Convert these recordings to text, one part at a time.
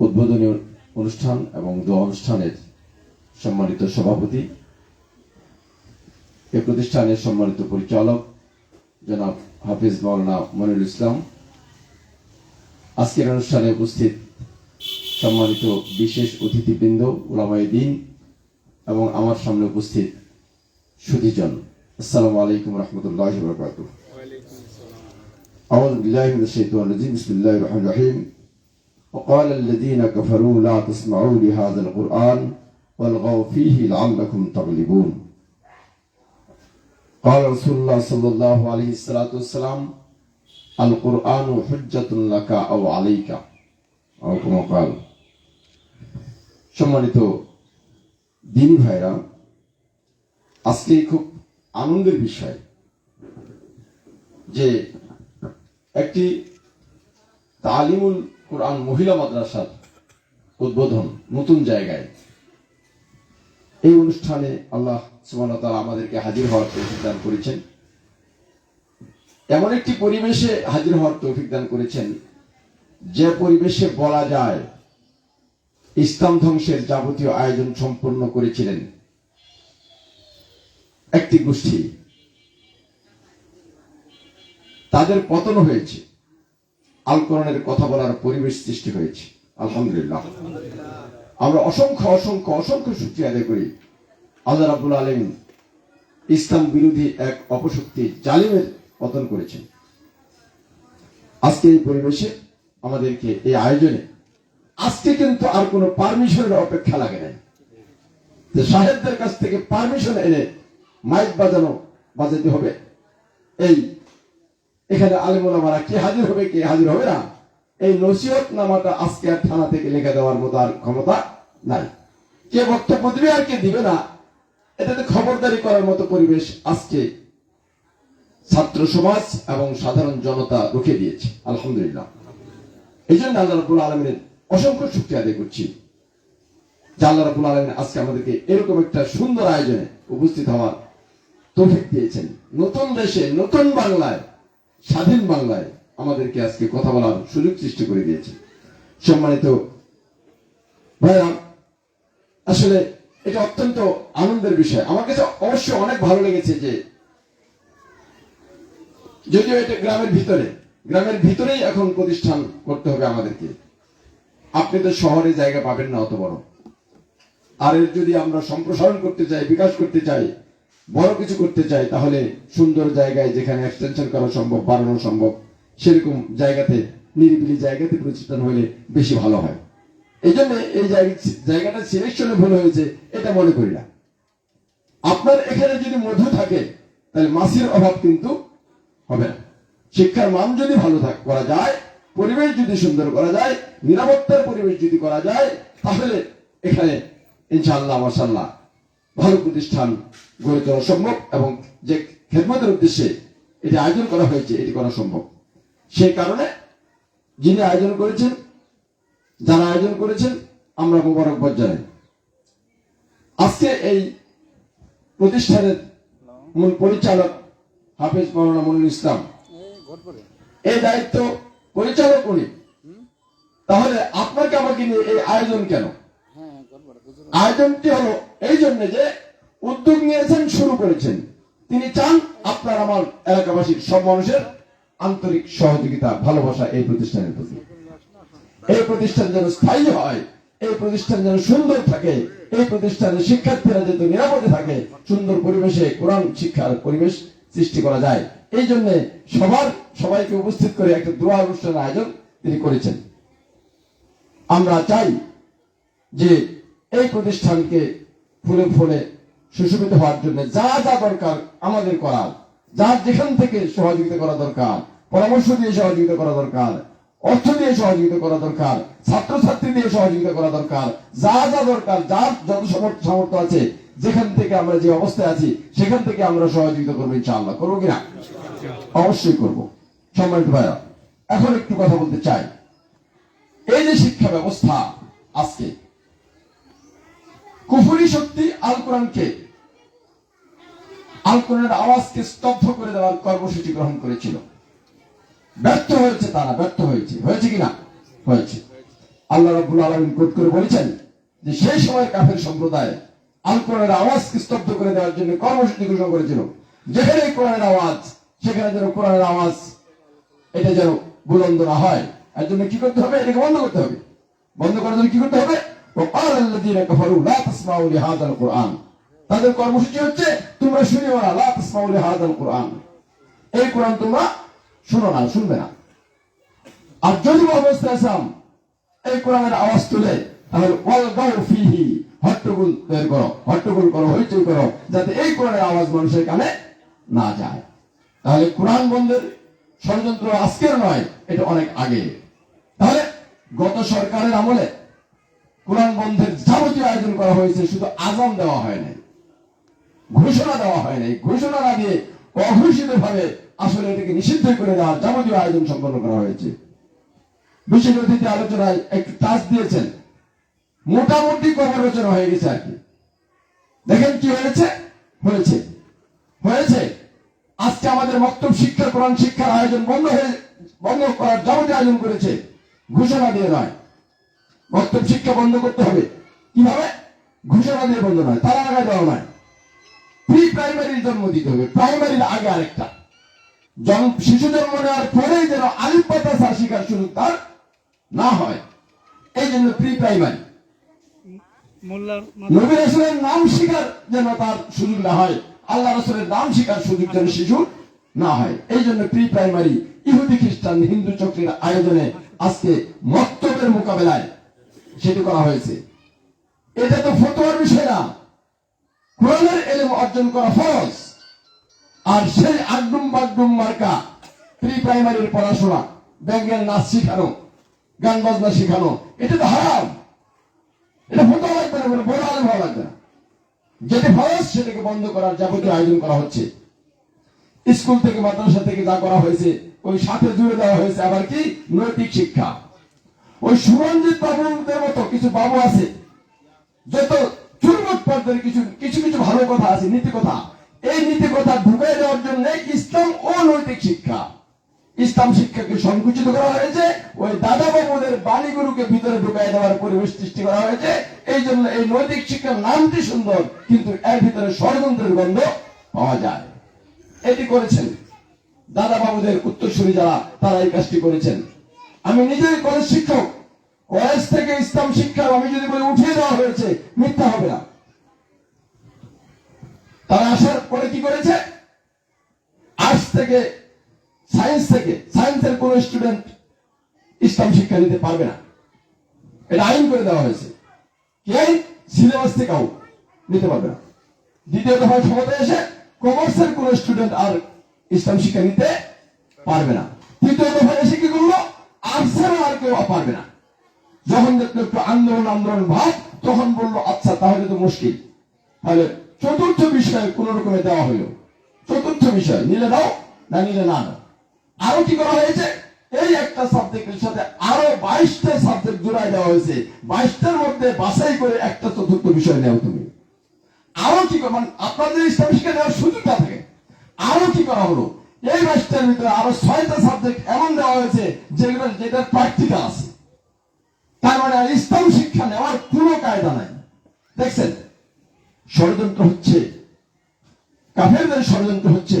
উদ্বোধনী অনুষ্ঠান এবং দোয়া অনুষ্ঠানের সম্মানিত সভাপতি এ প্রতিষ্ঠানের সম্মানিত পরিচালক জনাব হাফিজ মাওলানা মনিরুল ইসলাম আজকের অনুষ্ঠানে উপস্থিত সম্মানিত বিশেষ অতিথিবৃন্দ ওলামায় দিন এবং আমার সামনে উপস্থিত সুধীজন আসসালামু আলাইকুম রহমতুল্লাহ বরকাত أعوذ بالله من الشيطان الرجيم بسم الله الرحمن الرحيم وقال الذين كفروا لا تسمعوا لهذا القرآن والغوا فيه لعلكم تغلبون قال رسول الله صلى الله عليه الصلاة والسلام القرآن حجة لك أو عليك أو كما قال সম্মানিত দিনী ভাইরা আজকে খুব আনন্দের বিষয় যে একটি তালিমুল কোরআন মহিলা মাদ্রাসার উদ্বোধন নতুন জায়গায়। এই অনুষ্ঠানে আল্লাহ আমাদেরকে হাজির হওয়ার তৌফিক দান করেছেন। এমন একটি পরিবেশে হাজির হওয়ার তৌফিক দান করেছেন, যে পরিবেশে বলা যায় ইসলাম ধ্বংসের যাবতীয় আয়োজন সম্পন্ন করেছিলেন। একটি গোষ্ঠী, তাদের পতন হয়েছে। আল কোরআনের কথা বলার পরিবেশ সৃষ্টি হয়েছে। আলহামদুলিল্লাহ। আমরা অসংখ্য অসংখ্য অসংখ্য সূচি আদায় করি। আল্লাহ রাবুল আলম ইসলাম বিরোধী এক অপশক্তি জালিমের পতন করেছেন। আজকে এই পরিবেশে আমাদেরকে এই আয়োজনে আজকে কিন্তু আর কোনো পারমিশনের অপেক্ষা লাগে নাই। সাহেবদের কাছ থেকে পারমিশন এনে মাইক বাজানো বাজাতে হবে। এই এখানে আলিমুলামারা কে হাজির হবে, কে হাজির হবে না? এই নসিহত নামাটা আজকে আর থানা থেকে লিখে দেওয়ার মতো আর ক্ষমতা নাই। কে বক্তব্য দিবে আর কে দিবে না এটাতে খবরদারি করার মতো পরিবেশ আজকে ছাত্র সমাজ এবং সাধারণ জনতা রুখে দিয়েছে, আলহামদুলিল্লাহ। এই জন্য আল্লাহ রাবুল অসংখ্য শক্তি আদায় করছি। যে আল্লাহ রাবুল আজকে আমাদেরকে এরকম একটা সুন্দর আয়োজনে উপস্থিত হওয়ার তৌফিক দিয়েছেন। নতুন দেশে, নতুন বাংলায় স্বাধীন বাংলায় আমাদেরকে আজকে কথা বলার সুযোগ সৃষ্টি করে দিয়েছে। সম্মানিত ভাইরা আসলে এটা অত্যন্ত আনন্দের বিষয়। আমার কাছে অবশ্যই অনেক ভালো লেগেছে যে যদিও এটা গ্রামের ভিতরে, গ্রামের ভিতরেই এখন প্রতিষ্ঠান করতে হবে আমাদেরকে। আপনি তো শহরে জায়গা পাবেন না অত বড়। আর যদি আমরা সম্প্রসারণ করতে চাই, বিকাশ করতে চাই বড় কিছু করতে চাই, তাহলে সুন্দর জায়গায় যেখানে এক্সটেনশন করা সম্ভব, বাড়ানো সম্ভব, সেরকম জায়গাতে, নিরিবিলি জায়গাতে প্রতিষ্ঠান হলে বেশি ভালো হয়। এই জন্য এই জায়গা- জায়গাটা সিলেকশনে ভুল হয়েছে, এটা মনে করি না। আপনার এখানে যদি মধু থাকে, তাহলে মাসির অভাব কিন্তু হবে না। শিক্ষার মান যদি ভালো থাক, করা যায়, পরিবেশ যদি সুন্দর করা যায়, নিরাপত্তার পরিবেশ যদি করা যায়, তাহলে এখানে ইনশাআল্লাহ মাসাল্লাহ ভালো প্রতিষ্ঠান গড়ে তোলা সম্ভব এবং যে খেদমতের উদ্দেশ্যে এটি আয়োজন করা হয়েছে, এটি করা সম্ভব। সেই কারণে যিনি আয়োজন করেছেন, যারা আয়োজন করেছেন, আমরা মোবারকবাদ জানাই। আজকে এই প্রতিষ্ঠানের মূল পরিচালক হাফিজ মাওলানা মনিরুল ইসলাম। এই দায়িত্ব পরিচালক উনি। তাহলে আপনাকে আমাকে নিয়ে এই আয়োজন কেন? আয়োজনটি হলো এই জন্য যে উদ্যোগ নিয়েছেন শুরু করেছেন। তিনি চান আপনার আমার এলাকাবাসীর সব মানুষের আন্তরিক সহযোগিতা, ভালোবাসা এই প্রতিষ্ঠানের প্রতি। এই প্রতিষ্ঠান যেন স্থায়ী হয়, এই প্রতিষ্ঠান যেন সুন্দর থাকে, এই প্রতিষ্ঠানের শিক্ষার্থীরা যাতে নিরাপদে থাকে, সুন্দর পরিবেশে কোরআন শিক্ষার পরিবেশ সৃষ্টি করা যায়। এই জন্য সবার সবাইকে উপস্থিত করে একটা দোয়া অনুষ্ঠানের আয়োজন তিনি করেছেন। আমরা চাই যে এই প্রতিষ্ঠানকে ফুলে ফুলে সুশোভিত হওয়ার জন্য যা যা দরকার আমাদের করার যার যেখান থেকে সহযোগিতা করা দরকার, পরামর্শ দিয়ে সহযোগিতা করা দরকার, অর্থ দিয়ে সহযোগিতা করা দরকার, ছাত্রছাত্রী দিয়ে সহযোগিতা করা দরকার, যা যা দরকার, যার যত সমর্থ সামর্থ্য আছে, যেখান থেকে আমরা যে অবস্থায় আছি, সেখান থেকে আমরা সহযোগিতা করব ইনশাআল্লাহ। করব কিনা অবশ্যই করব। সম্মানিত ভাইয়া এখন একটু কথা বলতে চাই। এই যে শিক্ষা ব্যবস্থা আজকে কুফুরি শক্তি আল কোরআনকে, আল কোরআনের আওয়াজকে স্তব্ধ করে দেওয়ার কর্মসূচি গ্রহণ করেছিল। ব্যর্থ হয়েছে তারা, ব্যর্থ হয়েছে। হয়েছে কিনা? হয়েছে। আল্লাহ রাব্বুল আলামিন কোট করে বলেছেন যে সেই সময় কাফের সম্প্রদায় আল কোরআনের আওয়াজকে স্তব্ধ করে দেওয়ার জন্য কর্মসূচি ঘোষণা করেছিল। যেখানে কোরআনের আওয়াজ, সেখানে যেন কোরআনের আওয়াজ, এটা যেন বুলন্দ না হয়, এর জন্য কি করতে হবে? এটাকে বন্ধ করতে হবে। বন্ধ করার জন্য কি করতে হবে? তাদের কর্মসূচি হচ্ছে, তোমরা হাদাল কোরআন এই কোরআন তোমরা শুনো না, শুনবে না। আর যদি এই কোরআনের আওয়াজ তুলে, তাহলে হট্টগোল করো হট্টগোল করো, হইচই করো, যাতে এই কোরআনের আওয়াজ মানুষের কানে না যায়। তাহলে কোরআন বন্ধের ষড়যন্ত্র আজকের নয়, এটা অনেক আগে। তাহলে গত সরকারের আমলে কোরআন বন্ধের যাবতীয় আয়োজন করা হয়েছে, শুধু আজান দেওয়া হয় নাই। ঘোষণা দেওয়া হয় নাই। ঘোষণার আগে অঘোষিত ভাবে আসলে এটাকে নিষিদ্ধ করে দেওয়ার যাবতীয় আয়োজন সম্পন্ন করা হয়েছে। বিশেষ অতিথি আলোচনায় একটু টাচ দিয়েছেন। মোটামুটি কর্মরচনা হয়ে গেছে আর কি। দেখেন কি হয়েছে? হয়েছে। হয়েছে। আজকে আমাদের মক্তব শিক্ষা, কোরআন শিক্ষার আয়োজন বন্ধ হয়ে, বন্ধ করার যাবতীয় আয়োজন করেছে। ঘোষণা দিয়ে নয়। মক্তব শিক্ষা বন্ধ করতে হবে। কীভাবে? ঘোষণা দিয়ে বন্ধ নয় তারা আগে দেওয়া নয়। প্রি প্রাইমারির জন্ম দিতে হবে প্রাইমারির আগে আরেকটা। জন্ম শিশু জন্ম নেওয়ার পরেই যেন আলিফ পাতা শিকার সুযোগ তার না হয়। এই জন্য প্রি প্রাইমারি নবী রাসূলের নাম শিকার যেন তার সুযোগ না হয় আল্লাহ রাসূলের নাম শিকার সুযোগ যেন শিশু না হয়। এই জন্য প্রি প্রাইমারি ইহুদি খ্রিস্টান হিন্দু চক্রের আয়োজনে আজকে মক্তবের মোকাবেলায় সেটি করা হয়েছে। এটা তো ফতোয়ার বিষয় না। কোরআনের এলেম অর্জন করা ফরজ। আর সেই আগডুম বাগডুম মার্কা প্রি প্রাইমারির পড়াশোনা ব্যাঙ্গের নাচ শিখানো, গান বাজনা শিখানো, এটা তো হারাম। এটা ফটো লাগবে না বড় আলেম হওয়া লাগবে না। যেটি ফরজ, সেটাকে বন্ধ করার যাবতীয় আয়োজন করা হচ্ছে। স্কুল থেকে মাদ্রাসা থেকে যা করা হয়েছে, ওই সাথে জুড়ে দেওয়া হয়েছে আবার কি? নৈতিক শিক্ষা। ওই সুরঞ্জিত বাবুদের মতো কিছু বাবু আছে, যত চুরমত পর্যায়ের কিছু কিছু কিছু ভালো কথা আছে নীতি কথা এই নীতি কথা ঢুকাই দেওয়ার জন্য ইসলাম ও নৈতিক শিক্ষা। ইসলাম শিক্ষাকে সংকুচিত করা হয়েছে, ওই দাদা বাবুদের বাণীগুলোকে ভিতরে ঢুকাই দেওয়ার পরিবেশ সৃষ্টি করা হয়েছে। এই জন্য এই নৈতিক শিক্ষার নামটি সুন্দর, কিন্তু এর ভিতরে ষড়যন্ত্রের গন্ধ পাওয়া যায়। এটি করেছেন দাদা বাবুদের উত্তরসূরি যারা, তারা এই কাজটি করেছেন। আমি নিজেই কলেজ শিক্ষক। কলেজ থেকে ইসলাম শিক্ষা আমি যদি বলি উঠিয়ে দেওয়া হয়েছে, মিথ্যা হবে না। তারা আসার পরে কি করেছে? আর্টস থেকে, সায়েন্স থেকে, সায়েন্সের কোন স্টুডেন্ট ইসলাম শিক্ষা নিতে পারবে না। এটা আইন করে দেওয়া হয়েছে। কি সিলেবাস থেকেও নিতে পারবে না। দ্বিতীয় দফায় ক্ষমতায় এসে কমার্সের কোন স্টুডেন্ট আর ইসলাম শিক্ষা নিতে পারবে না। তৃতীয় দফায় এসে কি করল? আর আচ্ছা দেওয়া হলো। চতুর্থ বিষয়, নিলে দাও নিলে না আরও কি করা হয়েছে? এই একটা সাবজেক্টের সাথে আরও বাইশটা সাবজেক্ট দেওয়া হয়েছে। বাইশটার মধ্যে বাছাই করে একটা চতুর্থ বিষয় নেও তুমি। আরও কি মানে আপনাদের ইসলাম শিক্ষা দেওয়ার সুযোগটা থাকে। আরও কি করা হলো? এই বাইশটার ভিতরে আরও ছয়টা সাবজেক্ট এমন দেওয়া হয়েছে যেগুলো, যেটার প্র্যাকটিক্যাল আছে। তার মানে ইসলাম শিক্ষা নেওয়ার কোনো কায়দা নাই। দেখছেন? ষড়যন্ত্র হচ্ছে। কাফেরদের ষড়যন্ত্র হচ্ছে।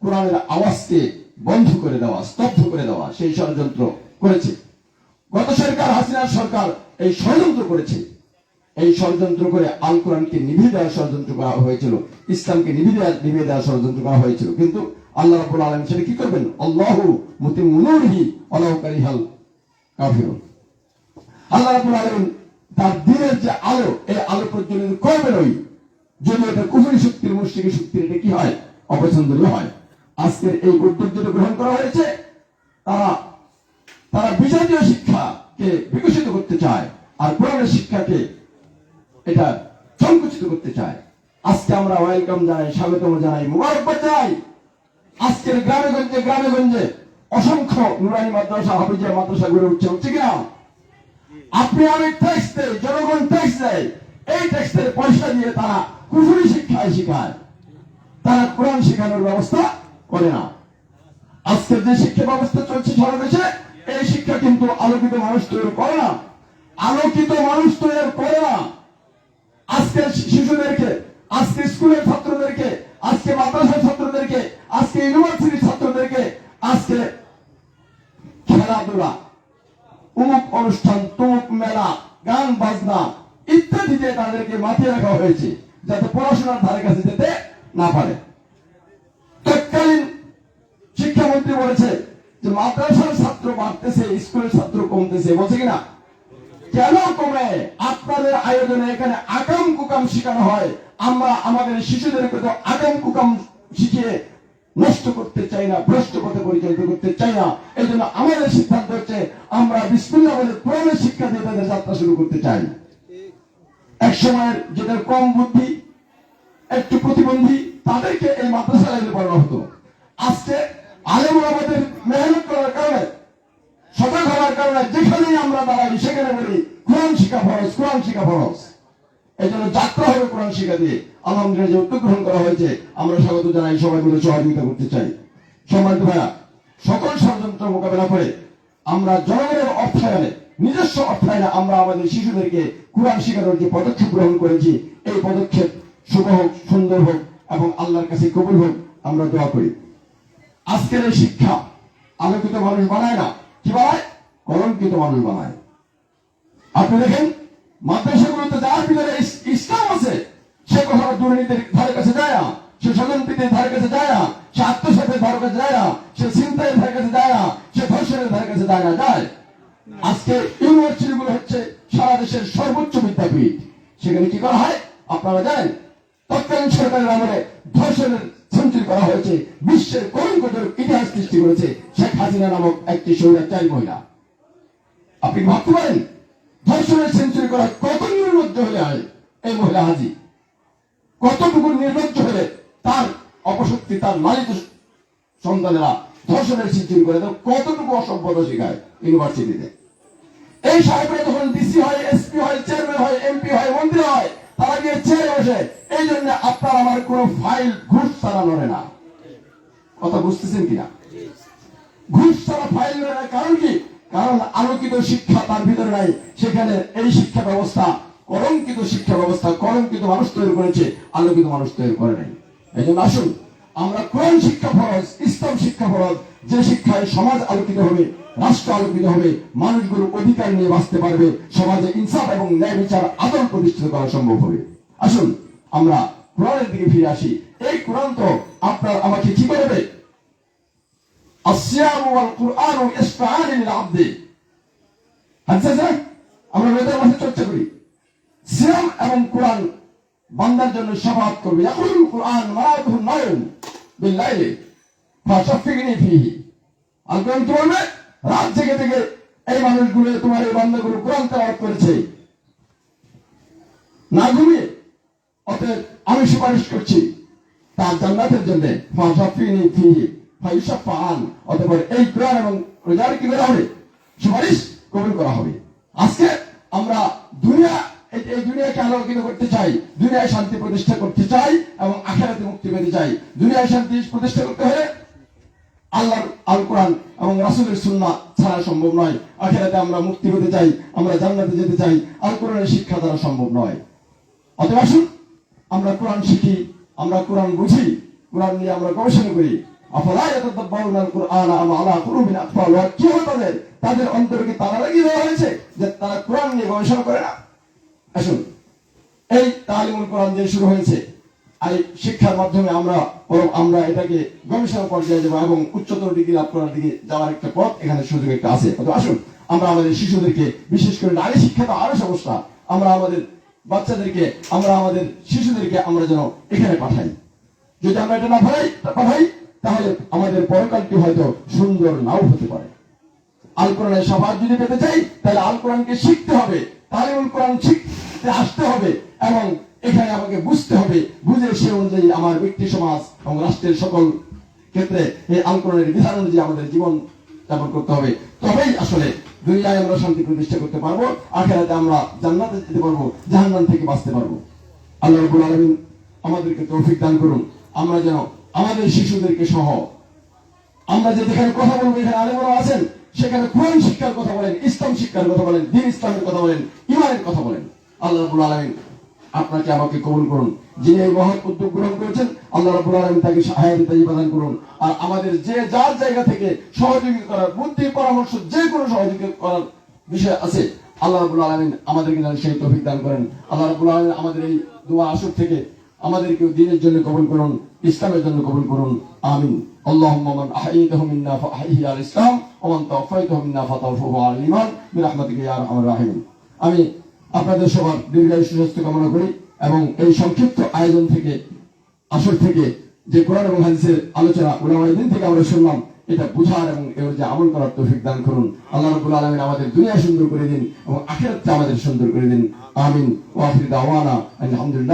কোরআনের আওয়াজকে বন্ধ করে দেওয়া, স্তব্ধ করে দেওয়া, সেই ষড়যন্ত্র করেছে। গত সরকার হাসিনার সরকার এই ষড়যন্ত্র করেছে। এই ষড়যন্ত্র করে আল কোরআনকে নিভিয়ে দেওয়ার ষড়যন্ত্র করা হয়েছিল। ইসলামকে নিভিয়ে দেওয়ার নিভিয়ে দেওয়ার ষড়যন্ত্র করা হয়েছিল। কিন্তু আল্লাহ রাব্বুল আলামিন সেটা কি করবেন? আল্লাহু মুতিমুনুরহি আল্লাহু কারিহাল কাফিরুন। আল্লাহ রাব্বুল আলামিন তার দিনের যে আলো, এই আলো প্রজ্বলিত করবেন ওই যদি এটা কুফরি শক্তির মুশরিকি শক্তির, এটা কি হয়? অপছন্দনীয় হয়। আজকের এই উদ্যোগ যেটা গ্রহণ করা হয়েছে, তারা তারা বিজাতীয় শিক্ষাকে বিকশিত করতে চায়, আর কোরআনের শিক্ষাকে এটা সংকুচিত করতে চায়। আজকে আমরা ওয়েলকাম জানাই, স্বাগতম জানাই, মুবারকবাদ জানাই। আজকের গ্রামে গঞ্জে গ্রামে গঞ্জে অসংখ্য নুরানি মাদ্রাসা, হাফিজিয়া মাদ্রাসা গড়ে উঠছে হচ্ছে কিনা? আপনি আমি ট্যাক্স দেয় জনগণ ট্যাক্স দেয়। এই ট্যাক্সের পয়সা দিয়ে তারা কুফুরি শিক্ষায় শিখায়। তারা কোরআন শেখানোর ব্যবস্থা করে না। আজকের যে শিক্ষা ব্যবস্থা চলছে সারা দেশে এই শিক্ষা কিন্তু আলোকিত মানুষ তৈরি করে না। আলোকিত মানুষ তৈরি করে না। আজকের শিশুদেরকে আজকে স্কুলের ছাত্রদেরকে, আজকে মাদ্রাসার আজকে ইউনিভার্সিটির ছাত্রদেরকে আজকে খেলাধুলা, উমুক অনুষ্ঠান, তুমুক মেলা, গান, বাজনা ইত্যাদিতে তাদেরকে মাতিয়ে রাখা হয়েছে, যাতে পড়াশোনার ধারে কাছে যেতে না পারে। তৎকালীন শিক্ষামন্ত্রী বলেছে যে, মাদ্রাসার ছাত্র বাড়তেছে, স্কুলের ছাত্র কমতেছে, বলছে কিনা? কেন কমে? আপনাদের আয়োজনে এখানে আগাম কুকাম শেখানো হয়। আমরা আমাদের শিশুদেরকে তো আগাম কুকাম শিখিয়ে নষ্ট করতে চাই না, ভ্রষ্ট পথে পরিচালিত করতে চাই না। এই জন্য আমাদের সিদ্ধান্ত হচ্ছে, আমরা বিস্কুল বলে শিক্ষা দিয়ে তাদের যাত্রা শুরু করতে চাই। এক সময়ের যেটা কম বুদ্ধি, একটু প্রতিবন্ধী, তাদেরকে এই মাদ্রাসা লাইনে পড়ানো হতো আজকে আলেম আমাদের মেহনত করার কারণে সজাগ হওয়ার কারণে যেখানেই আমরা দাঁড়াই সেখানে বলি কোরআন শিক্ষা ফরজ কোরআন শিক্ষা ফরজ এই জন্য যাত্রা হবে কোরআন দিয়ে আলহামদুলিল্লাহ যে উদ্যোগ গ্রহণ করা হয়েছে, আমরা স্বাগত জানাই, সবাই মিলে সহযোগিতা করতে চাই। সম্মানিত ভাইয়া, সকল ষড়যন্ত্র মোকাবেলা করে আমরা জনগণের অর্থায়নে, নিজস্ব অর্থায়নে আমরা আমাদের শিশুদেরকে কোরআন শিখানোর যে পদক্ষেপ গ্রহণ করেছি, এই পদক্ষেপ শুভ হোক, সুন্দর হোক এবং আল্লাহর কাছে কবুল হোক, আমরা দোয়া করি। আজকের এই শিক্ষা আলোকিত মানুষ বানায় না, কি বানায়? কলঙ্কিত মানুষ বানায়। আপনি দেখেন, মাদ্রাসাগুলোতে যার ভিতরে ইসলাম আছে সে কখনো দুর্নীতির ধারে কাছে যায় না, সে স্বজনপ্রীতির ধারে কাছে যায় না, সে আত্মসাতের ধারে কাছে যায় না, সে চিন্তায়ের ধারে কাছে যায় না, সে ধর্ষণের ধারে কাছে যায় না, যায়। আজকে ইউনিভার্সিটি গুলো হচ্ছে সারা দেশের সর্বোচ্চ বিদ্যাপীঠ। সেখানে কি করা হয়? আপনারা জানেন, তৎকালীন সরকারের আমলে ধর্ষণের সেঞ্চুরি করা হয়েছে, বিশ্বের কলঙ্কটের ইতিহাস সৃষ্টি করেছে শেখ হাসিনা নামক একটি স্বৈরাচারী মহিলা। আপনি ভাবতে পারেন, ধর্ষণের সেঞ্চুরি করা কত নির্লজ্জ হলে হয় এই মহিলা হাজি? কতটুকু নির্লজ্জ হলে তার অপশক্তি, তার লালিত সন্তানেরা ধর্ষণের সেঞ্চুরি করে তো কতটুকু অসভ্যতা শেখায় ইউনিভার্সিটিতে? এই সাহেবরা যখন ডিসি হয় এসপি হয় চেয়ারম্যান হয় এমপি হয়, মন্ত্রী হয়, তারা গিয়ে চেয়ারে বসে এই জন্য আপনার আমার কোনো ফাইল ঘুষ ছাড়া নড়ে না। কথা বুঝতেছেন কিনা? ঘুষ ছাড়া ফাইল নড়ে কারণ কি? কারণ আলোকিত শিক্ষা তার ভিতরে নাই। সেখানে এই শিক্ষা ব্যবস্থা কলঙ্কিত শিক্ষা ব্যবস্থা, কলঙ্কিত মানুষ তৈরি করেছে, আলোকিত মানুষ তৈরি করে নাই। এই জন্য আসুন, আমরা কোন শিক্ষা ফরজ, ইসলাম শিক্ষা ফরজ, যে শিক্ষায় সমাজ আলোকিত হবে, রাষ্ট্র আলোকিত হবে, মানুষগুলো অধিকার নিয়ে বাঁচতে পারবে, সমাজে ইনসাফ এবং ন্যায় বিচার আদর প্রতিষ্ঠিত করা সম্ভব হবে। আসুন, আমরা কোরআনের দিকে ফিরে আসি। এই কোরআন তো আপনার আমাকে কি করবে আমরা মেয়েদের মাঝে চর্চা করি। সিয়াম এবং কোরআন বান্দার জন্য সবাদ করবে। এখন কোরআন মারাতুহুন নায়ম বিল্লাইলি ফিহি। রাত থেকে এই মানুষগুলো, তোমার এই বান্দাগুলো কোরআন তেলাওয়াত করেছে। না ঘুমিয়ে, অতএব আমি সুপারিশ করছি, তার জান্নাতের জন্য ফাশাফিনি ফিহি ফাইশাফান অতঃপর এই কোরআন এবং রোজার কি হবে? সুপারিশ কবুল করা হবে। আজকে আমরা দুনিয়া এই দুনিয়াকে আলোকিত করতে চাই, দুনিয়ায় শান্তি প্রতিষ্ঠা করতে চাই এবং আখেরাতে মুক্তি পেতে চাই। দুনিয়ায় শান্তি প্রতিষ্ঠা করতে হলে আল্লাহর আল কোরআন এবং রাসূলের সুন্নাহ ছাড়া সম্ভব নয়। আখেরাতে আমরা মুক্তি পেতে চাই, আমরা জান্নাতে যেতে চাই, আল কোরআনের শিক্ষা দ্বারা সম্ভব নয়। অতএব আসুন, আমরা কোরআন শিখি, আমরা কোরআন বুঝি, কোরআন নিয়ে আমরা গবেষণা করি। আফলা কোরআন আলা কি হলো তাদের? তাদের কি তালা লাগিয়ে দেওয়া হয়েছে যে তারা কোরআন নিয়ে গবেষণা করে না? আসুন। এই তালিমুল কোরআন দিয়ে শুরু হয়েছে। এই শিক্ষার মাধ্যমে আমরা আমরা এটাকে গবেষণা পর্যায়ে যাব এবং উচ্চতর ডিগ্রি লাভ করার দিকে যাওয়ার একটা পথ, এখানে সুযোগ একটা আছে। আসুন, আমরা আমাদের শিশুদেরকে, বিশেষ করে নারী শিক্ষা তো আরও সমস্যা, আমরা আমাদের বাচ্চাদেরকে, আমরা আমাদের শিশুদেরকে আমরা যেন এখানে পাঠাই। যদি আমরা এটা না পাঠাই পাঠাই, তাহলে আমাদের পরকালটি হয়তো সুন্দর নাও হতে পারে। আল কোরআনের সবার যদি পেতে চাই, তাহলে আল কোরআনকে শিখতে হবে। তালিমুল কোরআন শিখতে আসতে হবে এবং এখানে আমাকে বুঝতে হবে, বুঝে সে অনুযায়ী আমার ব্যক্তি সমাজ এবং রাষ্ট্রের সকল ক্ষেত্রে এই আল কোরআনের বিধান অনুযায়ী আমাদের জীবন যাপন করতে হবে। তবেই আসলে দুনিয়ায় আমরা শান্তি প্রতিষ্ঠা করতে পারব, আখেরাতে আমরা জান্নাতে যেতে পারব, জাহান্নাম থেকে বাঁচতে পারব। আল্লাহ রাব্বুল আলামিন আমাদেরকে তৌফিক দান করুন। আমরা যেন আমাদের শিশুদেরকে সহ আমরা যে যেখানে কথা বলব এখানে আলেমরা আছেন, সেখানে কোরআন শিক্ষার কথা বলেন, ইসলাম শিক্ষার কথা বলেন, দিন ইসলামের কথা বলেন ইমানের কথা বলেন। আল্লাহ রাব্বুল আলামিন আপনাকে আমাকে কবুল করুন যিনি এই মহৎ উদ্যোগ গ্রহণ করেছেন আল্লাহ রাব্বুল আলামিন তাকে সহায়তা প্রদান করুন আর আমাদের যে যার জায়গা থেকে সহযোগিতা করার বুদ্ধি পরামর্শ যে কোনো সহযোগিতা করার বিষয় আছে আল্লাহ রাব্বুল আলামিন আমাদেরকে যেন সেই তৌফিক দান করেন আল্লাহ রাব্বুল আলামিন আমাদের এই দোয়া আসর থেকে আমাদেরকে দিনের জন্য কবুল করুন ইসলামের জন্য কবুল করুন আমিন اللهم من أحييته منا فأحيه على الإسلام ومن توفيته منا فتوفه على الإيمان برحمتك يا أرحم الراحمين আমি আপনাদের সবার দীর্ঘায়ু সুস্বাস্থ্য কামনা করি এবং এই সংক্ষিপ্ত আয়োজন থেকে, আসর থেকে যে কোরআন এবং হাদিসের আলোচনা ওলামাই দিন থেকে আমরা শুনলাম, এটা বুঝার এবং এর যে আমল করার তৌফিক দান করুন। আল্লাহ রাব্বুল আলামিন আমাদের দুনিয়া সুন্দর করে দিন এবং আখিরাতটা আমাদের সুন্দর করে দিন। আমিন। ওয়া আখির দাওয়ানা। আলহামদুলিল্লাহ।